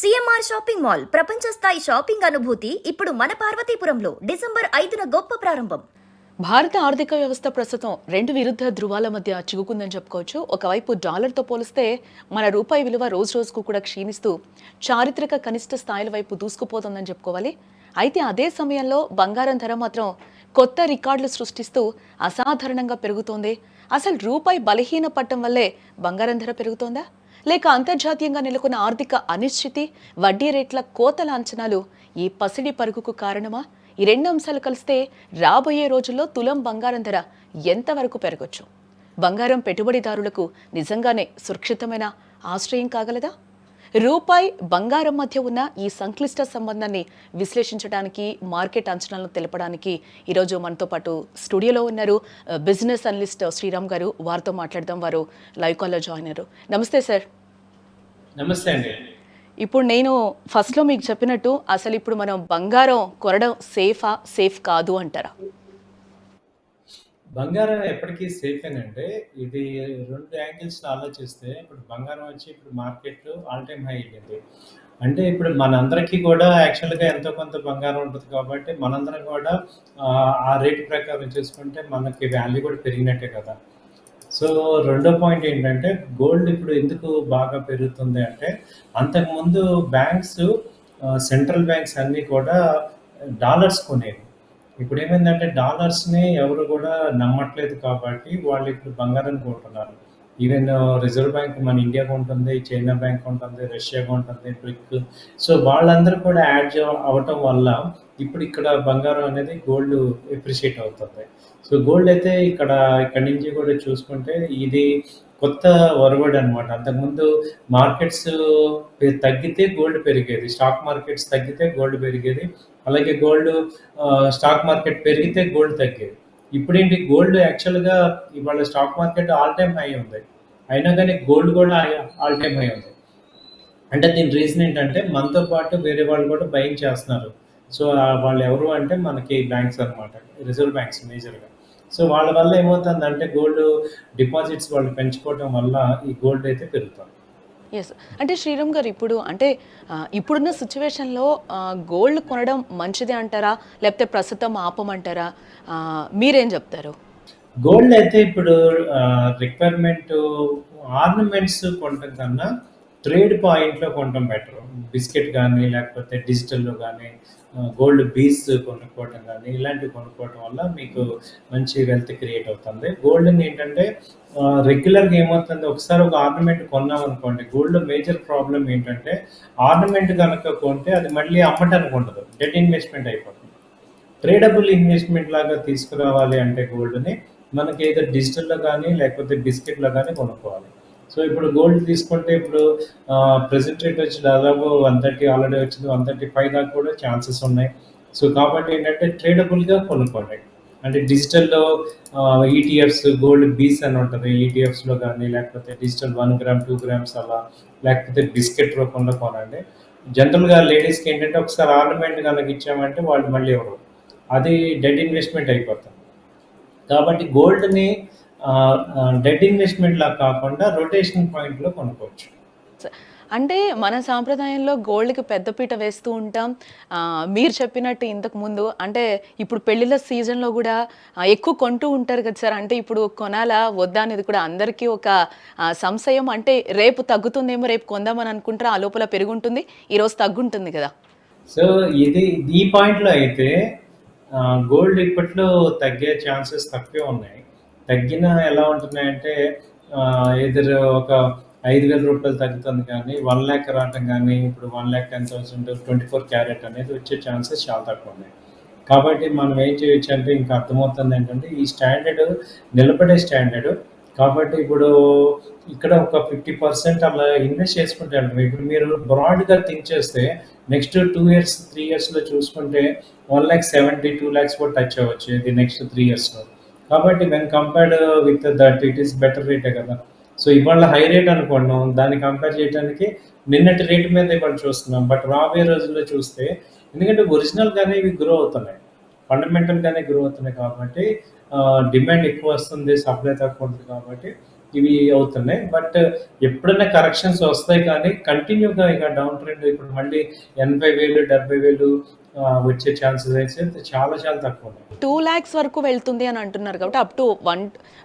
CMR shopping mall ప్రపంచ స్థాయి shopping అనుభూతి ఇప్పుడు మన పార్వతీపురంలో డిసెంబర్ ఐదున గొప్ప ప్రారంభం. భారత ఆర్థిక వ్యవస్థ ప్రస్తుతం రెండు విరుద్ధ ధృవాల మధ్య చిగుకుందని చెప్పుకోవచ్చు. ఒకవైపు డాలర్తో పోలిస్తే మన రూపాయి విలువ రోజు రోజుకు కూడా క్షీణిస్తూ చారిత్రక కనిష్ట స్థాయిల వైపు దూసుకుపోతుందని చెప్పుకోవాలి. అయితే అదే సమయంలో బంగారం ధర మాత్రం కొత్త రికార్డులు సృష్టిస్తూ అసాధారణంగా పెరుగుతోంది. అసలు రూపాయి బలహీన పట్టడం వల్లే బంగారం ధర పెరుగుతోందా? లేక అంతర్జాతీయంగా నెలకొన్న ఆర్థిక అనిశ్చితి వడ్డీ రేట్ల కోతల అంచనాలు ఈ పసిడి పరుగుకు కారణమా? ఈ రెండు అంశాలు కలిస్తే రాబోయే రోజుల్లో తులం బంగారం ధర ఎంతవరకు పెరగొచ్చు? బంగారం పెట్టుబడిదారులకు నిజంగానే సురక్షితమైన ఆశ్రయం కాగలదా? రూపాయి బంగారం మధ్య ఉన్న ఈ సంక్లిష్ట సంబంధాన్ని విశ్లేషించడానికి మార్కెట్ అంచనాలను తెలపడానికి ఈరోజు మనతో పాటు స్టూడియోలో ఉన్నారు బిజినెస్ అనలిస్ట్ శ్రీరామ్ గారు. వారితో మాట్లాడదాం. వారు లైవ్ కాల్లో జాయిన్ అయ్యారు. నమస్తే సార్. నమస్తే అండి. ఇప్పుడు నేను ఫస్ట్లో మీకు చెప్పినట్టు అసలు ఇప్పుడు మనం బంగారం కొనడం సేఫా సేఫ్ కాదు అంటారా? బంగారం ఎప్పటికీ సేఫ్ అంటే ఇది రెండు యాంగిల్స్ ఆలోచిస్తే ఇప్పుడు బంగారం వచ్చి ఇప్పుడు మార్కెట్ ఆల్ టైమ్ హై అయ్యింది అంటే ఇప్పుడు మనందరికీ కూడా యాక్చువల్గా ఎంతో కొంత బంగారం ఉంటుంది కాబట్టి మనందరం కూడా ఆ, ఆ రేట్ ప్రకారం చూసుకుంటే మనకి వాల్యూ కూడా పెరిగినట్టే కదా. సో రెండో పాయింట్ ఏంటంటే గోల్డ్ ఇప్పుడు ఎందుకు బాగా పెరుగుతుంది అంటే అంతకుముందు బ్యాంక్స్ సెంట్రల్ బ్యాంక్స్ అన్నీ కూడా డాలర్స్ కొనేవి. ఇప్పుడు ఏమైందంటే డాలర్స్ని ఎవరు కూడా నమ్మట్లేదు కాబట్టి వాళ్ళు ఇప్పుడు బంగారం కొంటున్నారు. ఈవెన్ రిజర్వ్ బ్యాంక్ మన ఇండియా ఉంటుంది చైనా బ్యాంక్ ఉంటుంది రష్యా ఉంటుంది బ్రిక్ సో వాళ్ళందరూ కూడా యాడ్ అవటం వల్ల ఇప్పుడు ఇక్కడ బంగారం అనేది గోల్డ్ ఎప్రిషియేట్ అవుతుంది. సో గోల్డ్ అయితే ఇక్కడ ఇక్కడి నుంచి కూడా చూసుకుంటే ఇది కొత్త వరవడ్ అనమాట అంతకుముందు మార్కెట్స్ uh, తగ్గితే గోల్డ్ పెరిగేది. స్టాక్ మార్కెట్స్ తగ్గితే గోల్డ్ పెరిగేది. అలాగే గోల్డ్ స్టాక్ మార్కెట్ పెరిగితే గోల్డ్ తగ్గేది ఇప్పుడేంటి? గోల్డ్ యాక్చువల్గా ఇవాళ stock market all time high ఉంది. అయినా కానీ గోల్డ్ కూడా ఆల్ టైమ్ హై ఉంది. అంటే దీని రీజన్ ఏంటంటే మనతో పాటు వేరే వాళ్ళు కూడా బయింగ్ చేస్తున్నారు. సో వాళ్ళు ఎవరు అంటే మనకి బ్యాంక్స్ అన్నమాట. రిజర్వ్ బ్యాంక్స్ మేజర్గా. సో వాళ్ళ వల్ల ఏమవుతుందంటే గోల్డ్ డిపాజిట్స్ వాళ్ళు పెంచుకోవడం వల్ల ఈ గోల్డ్ అయితే పెరుగుతుంది. ఎస్ అంటే శ్రీరామ్ గారు ఇప్పుడు అంటే ఇప్పుడున్న సిచ్యువేషన్లో గోల్డ్ కొనడం మంచిదే అంటారా? లేకపోతే ప్రస్తుతం ఆపమంటారా? ఆ, మీరేం చెప్తారు? గోల్డ్ అయితే ఇప్పుడు రిక్వైర్మెంట్ ఆర్నమెంట్స్ కొనడం కన్నా ట్రేడ్ పాయింట్లో కొనడం బెటర్. బిస్కెట్ కానీ లేకపోతే డిజిటల్లో కానీ గోల్డ్ బీస్ కొనుక్కోవటం కానీ ఇలాంటివి కొనుక్కోవటం వల్ల మీకు మంచి వెల్త్ క్రియేట్ అవుతుంది. గోల్డ్ని ఏంటంటే రెగ్యులర్గా ఏమవుతుంది? ఒకసారి ఒక ఆర్నమెంట్ కొన్నాం అనుకోండి గోల్డ్ మేజర్ ప్రాబ్లం ఏంటంటే ఆర్నమెంట్ కనుక కొంటే అది మళ్ళీ అమ్మటానికి ఉండదు. డెట్ ఇన్వెస్ట్మెంట్ అయిపోతుంది. ట్రేడబుల్ ఇన్వెస్ట్మెంట్ లాగా తీసుకురావాలి అంటే గోల్డ్ని మనకి ఏదో డిజిటల్లో కానీ లేకపోతే బిస్కెట్లో కానీ కొనుక్కోవాలి. సో ఇప్పుడు గోల్డ్ తీసుకుంటే ఇప్పుడు ప్రెసెంట్ రేట్ వచ్చి దాదాపు వన్ థర్టీ ఆల్రెడీ వచ్చింది వన్ థర్టీ ఫైవ్ దాకా కూడా ఛాన్సెస్ ఉన్నాయి. సో కాబట్టి ఏంటంటే ట్రేడబుల్గా కొనుక్కోండి. అంటే డిజిటల్లో ఈటీఎఫ్స్ గోల్డ్ బీస్ అని ఉంటుంది ఈటీఎఫ్స్లో కానీ లేకపోతే digital one gram two grams అలా లేకపోతే బిస్కెట్ రూపంలో కొనండి. జనరల్గా లేడీస్కి ఏంటంటే ఒకసారి ఆర్నమెంట్ కనుక ఇచ్చామంటే వాళ్ళు మళ్ళీ ఎవరు అది డెడ్ ఇన్వెస్ట్మెంట్ అయిపోతుంది. కాబట్టి గోల్డ్ని డెడ్ ఇన్వెస్ట్మెంట్ లా కాకుండా రొటేషన్ పాయింట్లో కొనుక్కోవచ్చు. అంటే మన సాంప్రదాయంలో గోల్డ్కి పెద్దపీట వేస్తూ ఉంటాం. మీరు చెప్పినట్టు ఇంతకు ముందు అంటే ఇప్పుడు పెళ్ళిళ్ళ సీజన్లో కూడా ఎక్కువ కొంటూ ఉంటారు కదా సార్. అంటే ఇప్పుడు కొనాలా వద్దా అనేది కూడా అందరికీ ఒక సంశయం. అంటే రేపు తగ్గుతుందేమో రేపు కొందామని అనుకుంటారా. ఆ లోపల పెరుగుంటుంది. ఈరోజు తగ్గుంటుంది కదా. సో ఇది ఈ పాయింట్లో అయితే గోల్డ్ ఇప్పట్లో తగ్గే ఛాన్సెస్ తక్కువే ఉన్నాయి. తగ్గిన ఎలా ఉంటున్నాయంటే ఎదురు ఒక ఐదు వేల రూపాయలు తగ్గుతుంది కానీ వన్ ల్యాక్ రావటం కానీ ఇప్పుడు one lakh ten thousand twenty four carat అనేది వచ్చే ఛాన్సెస్ చాలా తక్కువ ఉన్నాయి. కాబట్టి మనం ఏం చేయొచ్చు అంటే ఇంకా అర్థమవుతుంది ఏంటంటే ఈ స్టాండర్డ్ నిలబడే స్టాండర్డ్. కాబట్టి ఇప్పుడు ఇక్కడ ఒక ఫిఫ్టీ పర్సెంట్ అలా ఇన్వెస్ట్ చేసుకుంటారు ఇప్పుడు మీరు బ్రాడ్గా థింక్ చేస్తే నెక్స్ట్ టూ ఇయర్స్ త్రీ ఇయర్స్లో చూసుకుంటే one lakh seventy two lakhs కూడా టచ్ అవ్వచ్చు ఇది నెక్స్ట్ త్రీ ఇయర్స్లో. కాబట్టి when compared with that it is better రేటే కదా. సో ఇవాళ హై రేట్ అనుకున్నాం దాన్ని కంపేర్ చేయడానికి నిన్నటి రేట్ మీద ఇవాళ చూస్తున్నాం. బట్ రాబోయే రోజుల్లో చూస్తే ఎందుకంటే ఒరిజినల్గానే ఇవి గ్రో అవుతున్నాయి. ఫండమెంటల్గానే గ్రో అవుతున్నాయి కాబట్టి డిమాండ్ ఎక్కువ వస్తుంది సప్లై తక్కువ ఉంటుంది కాబట్టి ఇవి అవుతున్నాయి. బట్ ఎప్పుడైనా కరెక్షన్స్ వస్తాయి కానీ కంటిన్యూగా ఇక డౌన్ ట్రెండ్ ఇప్పుడు మళ్ళీ ఎనభై వేలు డెబ్బై వేలు వచ్చే ఛాన్సెస్ అయితే చాలా చాలా తక్కువ ఉన్నాయి. టూ ల్యాక్స్ వరకు వెళ్తుంది అని అంటున్నారు కాబట్టి up to one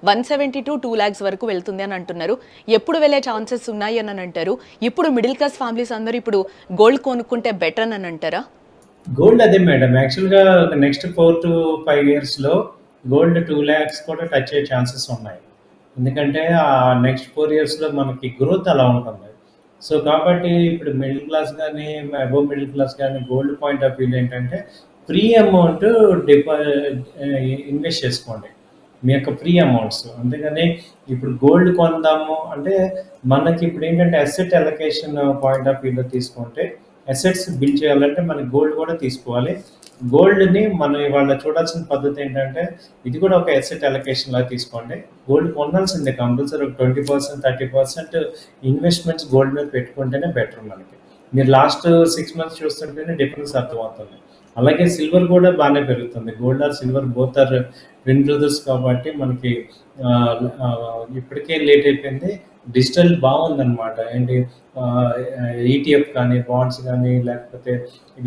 one seventy to two lakhs వరకు వెళ్తుంది అని అంటున్నారు. ఎప్పుడు వెళ్ళే ఛాన్సెస్ ఉన్నాయి అని అంటారు. ఇప్పుడు మిడిల్ క్లాస్ ఫ్యామిలీస్ అందరూ ఇప్పుడు గోల్డ్ కొనుక్కుంటే బెటర్ అని అంటారా? గోల్డ్ అదే మేడం. యాక్చువల్గా నెక్స్ట్ ఫోర్ టు ఫైవ్ ఇయర్స్లో గోల్డ్ టూ ల్యాక్స్ కూడా టచ్ అయ్యే ఛాన్సెస్ ఉన్నాయి. ఎందుకంటే ఆ నెక్స్ట్ ఫోర్ ఇయర్స్లో మనకి గ్రోత్ అలా ఉంటుంది. సో కాబట్టి ఇప్పుడు మిడిల్ క్లాస్ కానీ అబోవ్ మిడిల్ క్లాస్ కానీ గోల్డ్ పాయింట్ ఆఫ్ వ్యూ ఏంటంటే ఫ్రీ అమౌంట్ డిపా ఇన్వెస్ట్ చేసుకోండి. మీ యొక్క ఫ్రీ అమౌంట్స్ అంతేగాని ఇప్పుడు గోల్డ్ కొందాము అంటే మనకి ఇప్పుడు ఏంటంటే అసెట్ అలొకేషన్ పాయింట్ ఆఫ్ వ్యూలో తీసుకుంటే అసెట్స్ బిల్డ్ చేయాలంటే మనకి గోల్డ్ కూడా తీసుకోవాలి. గోల్డ్ని మనం ఇవాళ చూడాల్సిన పద్ధతి ఏంటంటే ఇది కూడా ఒక అసెట్ అలొకేషన్ లాగా తీసుకోండి. గోల్డ్ కొనాల్సిందే కంపల్సరీ ఒక twenty percent thirty percent investments gold మీద పెట్టుకుంటేనే బెటర్ మనకి. మీరు లాస్ట్ సిక్స్ మంత్స్ చూస్తుంటేనే డిఫరెన్స్ అర్థమవుతుంది. అలాగే సిల్వర్ కూడా బాగానే పెరుగుతుంది. Gold or silver both are twin brothers కాబట్టి మనకి ఇప్పటికే లేట్ అయిపోయింది. డిజిటల్ బాగుందన్నమాట. ఏంటి ఈటీఎఫ్ కానీ బాండ్స్ కానీ లేకపోతే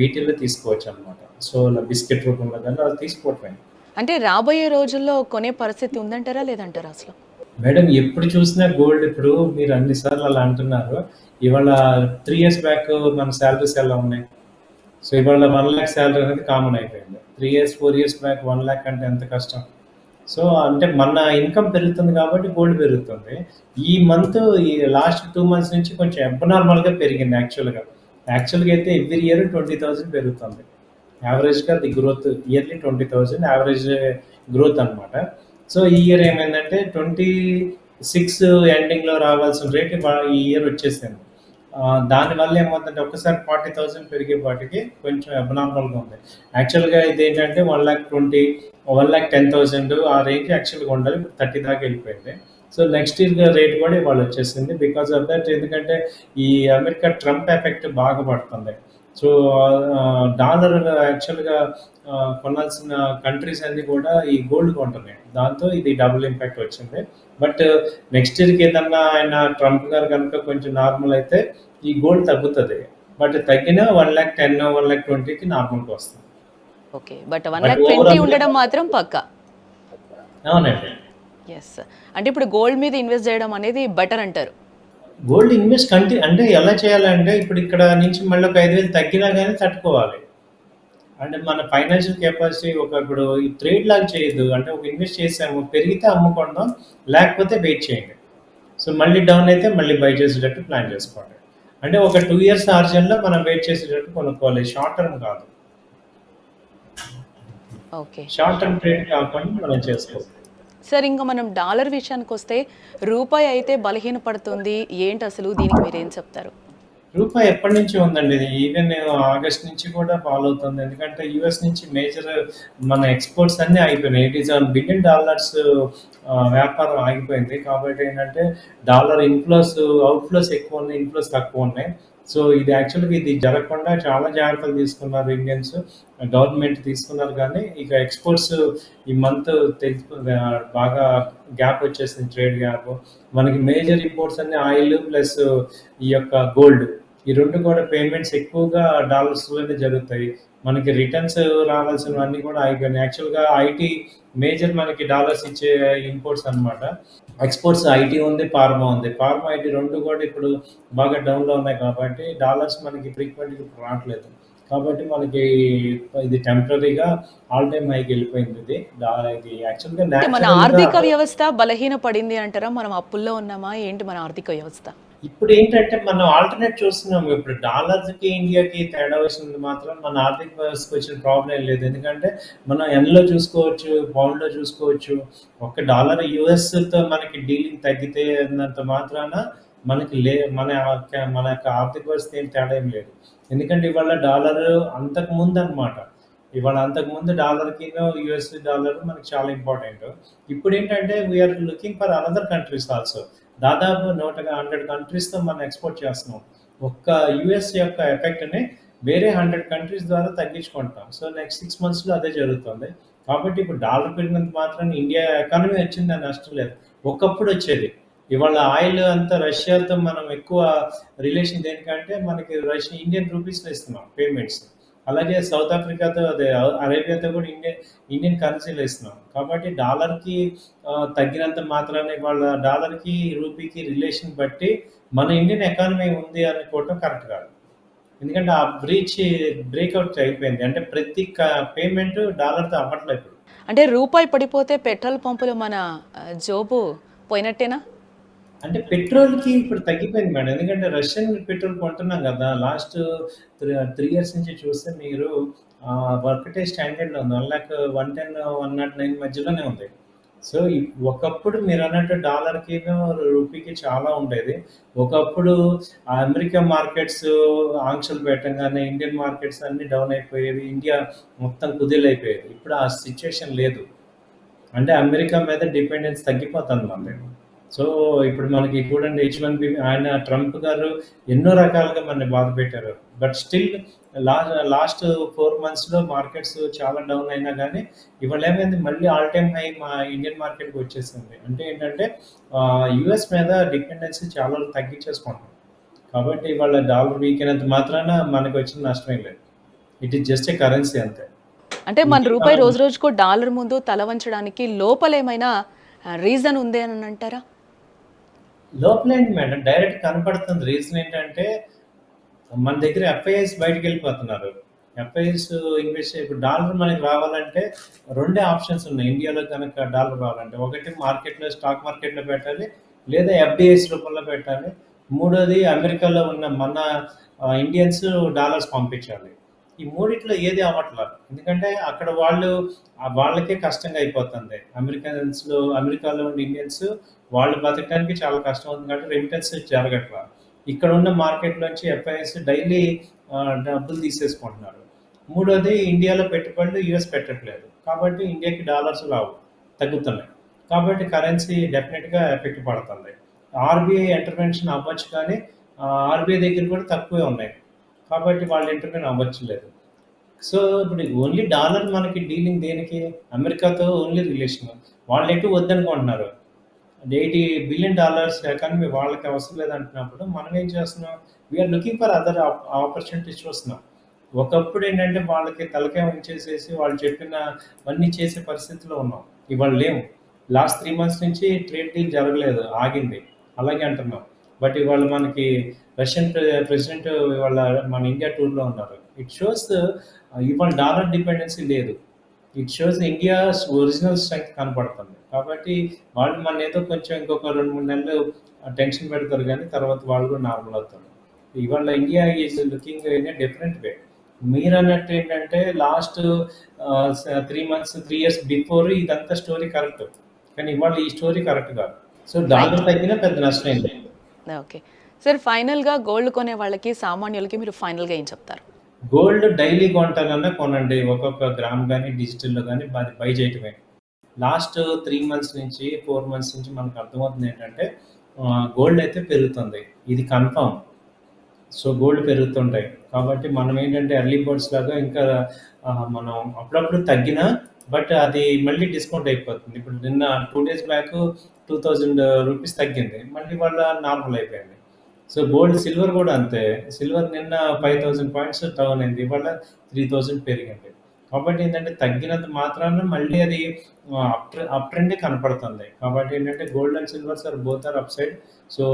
వీటిల్లో తీసుకోవచ్చు అనమాట సో బిస్కెట్ రూపంలో కానీ అలా తీసుకోవటమే. అంటే రాబోయే రోజుల్లో కొనే పరిస్థితి ఉందంటారా లేదంటారా అసలు? మేడం ఎప్పుడు చూసినా గోల్డ్ ఇప్పుడు మీరు అన్నిసార్లు అలా అంటున్నారు. ఇవాళ త్రీ ఇయర్స్ బ్యాక్ మన శాలరీస్ ఎలా ఉన్నాయి? సో ఇవాళ వన్ ల్యాక్ శాలరీ అనేది కామన్ అయిపోయింది. Three years four years back one lakh అంటే ఎంత కష్టం? సో అంటే మన ఇన్కమ్ పెరుగుతుంది కాబట్టి గోల్డ్ పెరుగుతుంది. ఈ మంత్ ఈ లాస్ట్ టూ మంత్స్ నుంచి కొంచెం అబ్నార్మల్గా పెరిగింది యాక్చువల్గా యాక్చువల్గా అయితే ఎవ్రీ ఇయర్ ట్వంటీ థౌసండ్ పెరుగుతుంది. యావరేజ్గా the growth yearly twenty thousand average growth అనమాట సో ఈ ఇయర్ ఏమైందంటే ట్వంటీ సిక్స్ ఎండింగ్లో రావాల్సిన రేట్ ఈ ఇయర్ వచ్చేసింది. దానివల్ల ఏమవుతుందంటే ఒక్కసారి ఫార్టీ థౌసండ్ పెరిగే వాటికి కొంచెం అబ్నార్మల్గా ఉంది. యాక్చువల్గా ఇది ఏంటంటే one lakh twenty one lakh ten thousand ఆ రేంజ్ యాక్చువల్గా ఉండాలి థర్టీ దాకా వెళ్ళిపోయింది. సో నెక్స్ట్ ఇయర్ రేట్ కూడా ఇవాళ వచ్చేసింది. బికాస్ ఆఫ్ దట్ ఎందుకంటే ఈ అమెరికా ట్రంప్ ఎఫెక్ట్ బాగా పడుతుంది. సో డాలర్ యాక్చువల్గా కొనాల్సిన కంట్రీస్ అన్ని కూడా ఈ గోల్డ్ కొంటున్నాయి. దాంతో ఇది డబుల్ ఇంపాక్ట్ వచ్చింది. బట్ నెక్స్ట్ ఇయర్కి ఏదన్నా ఆయన ట్రంప్ గారు కనుక కొంచెం నార్మల్ అయితే ఈ గోల్డ్ తగ్గుతుంది. బట్ తగ్గినా one lakh ten one lakh ట్వంటీకి నార్మల్గా వస్తుంది. Okay. But one lakh twenty ఉండడం మాత్రం పక్కా? అవునండి. ఎస్ అంటే ఇప్పుడు గోల్డ్ మీద ఇన్వెస్ట్ చేయడం అనేది బెటర్ అంటారు. గోల్డ్ ఇన్వెస్ట్ కంటి అంటే ఎలా చేయాలంటే ఇప్పుడు ఇక్కడ నుంచి మళ్ళీ ఒక ఐదు వేలు తగ్గినా కానీ తట్టుకోవాలి. అంటే మన ఫైనాన్షియల్ కెపాసిటీ ఒక ఇప్పుడు ఈ ట్రేడ్ లాగా చేయొద్దు. అంటే ఒక ఇన్వెస్ట్ చేసాము పెరిగితే అమ్ముకుందాం లేకపోతే వెయిట్ చేయండి. సో మళ్ళీ డౌన్ అయితే మళ్ళీ బై చేసేటట్టు ప్లాన్ చేసుకోండి. అంటే ఒక టూ ఇయర్స్ ఆర్జన్లో మనం వెయిట్ చేసేటట్టు కొనుక్కోవాలి. షార్ట్ టర్మ్ కాదు. ఓకే. షార్ట్ టర్మ్ ట్రేడ్ కాకుండా మనం చేసుకోవాలి. సార్ ఇంకా మనం డాలర్ విషయానికి వస్తే రూపాయి అయితే బలహీనపడుతుంది. ఏంటి అసలు దీనికి మీరు ఏం చెప్తారు? రూపాయి ఎప్పటి నుంచి ఉందండి? ఇది ఈవెన్ ఆగస్ట్ నుంచి కూడా ఫాలో అవుతుంది. ఎందుకంటే యుఎస్ నుంచి మేజర్ మన ఎక్స్పోర్ట్స్ అన్నీ ఆగిపోయినాయి. It is on billion dollars వ్యాపారం ఆగిపోయింది. కాబట్టి ఏంటంటే డాలర్ ఇన్ఫ్లోస్ అవుట్ఫ్లోస్ ఎక్కువ ఉన్నాయి ఇన్ఫ్లోస్ తక్కువ ఉన్నాయి. సో ఇది యాక్చువల్గా ఇది జరగకుండా చాలా జాగ్రత్తలు తీసుకున్నారు ఇండియన్స్. గవర్నమెంట్ తీసుకున్నారు కానీ ఇక ఎక్స్పోర్ట్స్ ఈ మంత్ తెలుసు బాగా గ్యాప్ వచ్చేసింది ట్రేడ్ గ్యాప్. మనకి మేజర్ ఇంపోర్ట్స్ అన్ని ఆయిల్ ప్లస్ ఈ యొక్క గోల్డ్. ఈ రెండు కూడా పేమెంట్స్ ఎక్కువగా డాలర్స్లోనే జరుగుతాయి. మనకి రిటర్న్స్ రావాల్సినవన్నీ కూడా అయిపోయినాయి యాక్చువల్గా ఐటీ మేజర్ మనకి డాలర్స్ ఇచ్చే ఇంపోర్ట్స్ అన్నమాట. ఎక్స్పోర్ట్స్ ఐటీ ఉంది ఫార్మా ఉంది. ఫార్మా ఐటీ రెండు కూడా ఇప్పుడు బాగా డౌన్లో ఉన్నాయి కాబట్టి డాలర్స్ మనకి ఫ్రీక్వెంట్గా ఇప్పుడు రావట్లేదు. కాబట్టి మనకి ఇది టెంపరీగా ఆల్ టైమ్ హైకి వెళ్ళిపోయింది ఇది. యాక్చువల్గా మన ఆర్థిక వ్యవస్థ బలహీన పడింది అంటారా? మనం అప్పుల్లో ఉన్నామా? ఏంటి మన ఆర్థిక వ్యవస్థ? ఇప్పుడు ఏంటంటే మనం ఆల్టర్నేట్ చూస్తున్నాం ఇప్పుడు డాలర్కి ఇండియాకి తేడా వచ్చింది మాత్రం మన ఆర్థిక వ్యవస్థకు వచ్చిన ప్రాబ్లం ఏం లేదు. ఎందుకంటే మనం ఎన్లో చూసుకోవచ్చు పౌండ్లో చూసుకోవచ్చు. ఒక డాలర్తో మనకి డీలింగ్ తగ్గితే అన్నంత మాత్రాన మనకి లే మన మన యొక్క ఆర్థిక వ్యవస్థ ఏం తేడా ఏం లేదు. ఎందుకంటే ఇవాళ డాలర్ అంతకు ముందు అనమాట ఇవాళ అంతకు ముందు డాలర్కి యుఎస్ డాలర్ మనకి చాలా ఇంపార్టెంట్ ఇప్పుడు ఏంటంటే we're looking for another countries also దాదాపు నూట హండ్రెడ్ కంట్రీస్తో మనం ఎక్స్పోర్ట్ చేస్తున్నాం. ఒక్క యుఎస్ యొక్క ఎఫెక్ట్ని వేరే హండ్రెడ్ కంట్రీస్ ద్వారా తగ్గించుకుంటాం. సో నెక్స్ట్ సిక్స్ మంత్స్లో అదే జరుగుతుంది. కాబట్టి ఇప్పుడు డాలర్ పెరిగినంత మాత్రం ఇండియా ఎకానమీ వచ్చిందని నష్టం లేదు. ఒకప్పుడు వచ్చేది. ఇవాళ ఆయిల్ అంతా రష్యాతో మనం ఎక్కువ రిలేషన్ దేనికంటే మనకి రష్యా ఇండియన్ రూపీస్లో ఇస్తున్నాం పేమెంట్స్ అలాగే సౌత్ ఆఫ్రికాతో అదే అరేబియాతో కూడా ఇండియన్ ఇండియన్ కరెన్సీలో ఇస్తున్నాం కాబట్టి డాలర్కి తగ్గినంత మాత్రాన్ని వాళ్ళ డాలర్కి రూపీకి రిలేషన్ బట్టి మన ఇండియన్ ఎకానమీ ఉంది అనుకోవటం కరెక్ట్ కాదు. ఎందుకంటే ఆ బ్రీచ్ బ్రేక్అవుట్ అయిపోయింది. అంటే ప్రతి పేమెంట్ డాలర్తో అవ్వట్లేదు అంటే రూపాయి పడిపోతే పెట్రోల్ పంపులు మన జోబు పోయినట్టేనా? అంటే పెట్రోల్కి ఇప్పుడు తగ్గిపోయింది మేడం. ఎందుకంటే రష్యన్ పెట్రోల్ కొంటున్నాం కదా లాస్ట్ త్రీ ఇయర్స్ నుంచి చూస్తే మీరు ఒకటే స్టాండర్డ్లో ఉంది. One lakh one ten one not nine మధ్యలోనే ఉంది. సో ఒకప్పుడు మీరు అన్నట్టు డాలర్కి రూపీకి చాలా ఉండేది. ఒకప్పుడు ఆ అమెరికా మార్కెట్స్ ఆంక్షలు పెట్టంగానే ఇండియన్ మార్కెట్స్ అన్ని డౌన్ అయిపోయేవి. ఇండియా మొత్తం కుదిలైపోయేది. ఇప్పుడు ఆ సిచ్యుయేషన్ లేదు. అంటే అమెరికా మీద డిపెండెన్స్ తగ్గిపోతుంది మనది సో ఇప్పుడు మనకి చూడండి హెచ్ వన్ బి ఆయన ట్రంప్ గారు ఎన్నో రకాలుగా మనని బాధ పెట్టారు. But still last last four మంత్స్లో మార్కెట్స్ చాలా డౌన్ అయినా కానీ ఇవాళ ఏమైంది మళ్ళీ ఆల్ టైమ్ హై మా ఇండియన్ మార్కెట్కి వచ్చేసింది. అంటే ఏంటంటే యుఎస్ మీద డిపెండెన్సీ చాలా తగ్గించేసుకుంటాం కాబట్టి ఇవాళ డాలర్ వీక్ అయినంత మాత్రాన మనకు వచ్చిన నష్టమే లేదు. It is just a currency అంతే. అంటే మన రూపాయి. రోజు రోజుకు డాలర్ ముందు తల వంచడానికి లోపల ఏమైనా రీజన్ ఉంది అని అంటారా? లోపలేంటి మేడం? డైరెక్ట్ కనపడుతుంది. రీజన్ ఏంటంటే మన దగ్గర ఎఫ్ఐఎస్ బయటకు వెళ్ళిపోతున్నారు. ఎఫ్ఐఎస్ ఇన్వెస్ట్ ఇప్పుడు డాలర్ మనకి రావాలంటే రెండే ఆప్షన్స్ ఉన్నాయి. ఇండియాలో కనుక డాలర్ రావాలంటే ఒకటి మార్కెట్లో స్టాక్ మార్కెట్లో పెట్టాలి లేదా ఎఫ్డిఐస్ రూపంలో పెట్టాలి. మూడోది అమెరికాలో ఉన్న మన ఇండియన్స్ డాలర్స్ పంపించాలి. ఈ మూడిట్లో ఏది అవ్వట్లేదు. ఎందుకంటే అక్కడ వాళ్ళు వాళ్ళకే కష్టంగా అయిపోతుంది. అమెరికన్స్లో అమెరికాలో ఉన్న ఇండియన్స్ వాళ్ళు బతకడానికి చాలా కష్టం అవుతుంది కాబట్టి రెమిటెన్స్ జరగట్లా. ఇక్కడ ఉన్న మార్కెట్ నుంచి ఎఫ్ఐఎస్ డైలీ డబ్బులు తీసేసుకుంటున్నారు. మూడోది ఇండియాలో పెట్టుబడులు యూఎస్ పెట్టట్లేదు. కాబట్టి ఇండియాకి డాలర్స్ రావు తగ్గుతున్నాయి. కాబట్టి కరెన్సీ డెఫినెట్గా ఎఫెక్ట్ పడుతుంది. ఆర్బీఐ ఇంటర్వెన్షన్ అవ్వచ్చు కానీ ఆర్బీఐ దగ్గర కూడా తక్కువే ఉన్నాయి. కాబట్టి వాళ్ళు ఇంటర్వ్యూన్ అవ్వచ్చు లేదు సో ఇప్పుడు ఓన్లీ డాలర్ మనకి డీలింగ్ దేనికి? అమెరికాతో ఓన్లీ రిలేషన్ వాళ్ళు ఎటు వద్దనుకుంటున్నారు? ఎయిటీ బిలియన్ డాలర్స్ ఎకానమీ వాళ్ళకి అవసరం లేదంటున్నప్పుడు మనం ఏం చేస్తున్నాం? We're looking for other opportunities చూస్తున్నాం. ఒకప్పుడు ఏంటంటే వాళ్ళకి తలకాయ ఉంచేసేసి వాళ్ళు చెప్పినవన్నీ చేసే పరిస్థితిలో ఉన్నాం. ఇవాళ లేవు. లాస్ట్ త్రీ మంత్స్ నుంచి ట్రేడ్ డీల్ జరగలేదు ఆగింది. అలాగే అంటున్నాం. బట్ ఇవాళ మనకి రష్యన్ ప్రెసిడెంట్ ఇవాళ మన ఇండియా టూర్లో ఉన్నారు. ఇట్ షోస్ ఇవాళ డాలర్ డిపెండెన్సీ లేదు. It shows India original strength కనపడుతుంది. కాబట్టి వాళ్ళు మన ఏదో కొంచెం ఇంకొక రెండు మూడు నెలలు టెన్షన్ పెడతారు కానీ తర్వాత వాళ్ళు కూడా నార్మల్ అవుతారు. ఇవాళ India is looking in a different way మీరు అన్నట్టు ఏంటంటే last three months three years before ఇదంతా స్టోరీ కరెక్ట్ కానీ ఇవాళ ఈ స్టోరీ కరెక్ట్ కాదు. సో డాలర్ తగ్గినా పెద్ద నష్టం ఏం లేదు. ఓకే సార్ ఫైనల్గా గోల్డ్ కొనే వాళ్ళకి సామాన్యులకి మీరు ఫైనల్గా ఏం చెప్తారు? గోల్డ్ డైలీ కొంటానన్నా కొనండి. ఒక్కొక్క గ్రామ్ కానీ డిజిటల్లో కానీ బై చేయటమే. లాస్ట్ త్రీ మంత్స్ నుంచి ఫోర్ మంత్స్ నుంచి మనకు అర్థమవుతుంది ఏంటంటే గోల్డ్ అయితే పెరుగుతుంది. ఇది కన్ఫర్మ్ సో గోల్డ్ పెరుగుతుంటాయి. కాబట్టి మనం ఏంటంటే ఎర్లీ బర్డ్స్ లాగా ఇంకా మనం అప్పుడప్పుడు తగ్గినా బట్ అది మళ్ళీ డిస్కౌంట్ అయిపోతుంది. ఇప్పుడు నిన్న two days back two thousand rupees తగ్గింది. మళ్ళీ వాళ్ళ నార్మల్ అయిపోయింది. సో గోల్డ్ సిల్వర్ కూడా అంతే. సిల్వర్ నిన్న ఫైవ్ థౌసండ్ పాయింట్స్ డౌన్ అయింది. ఇవాళ త్రీ థౌసండ్ పెరిగింది. కాబట్టి ఏంటంటే తగ్గినంత మాత్రాన మళ్ళీ అది అప్ అప్ ట్రెండ్ కనపడుతుంది. కాబట్టి ఏంటంటే gold and silvers are both are up side so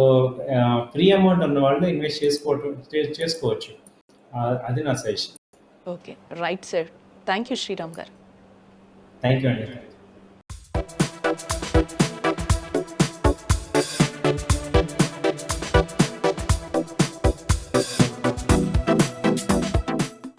free amount ఉన్న వాళ్ళు ఇన్వెస్ట్ చేసుకోవటం చేసుకోవచ్చు. అది నా suggestion. Okay. Right sir. Thank you Sriram garu. Thank you అండి.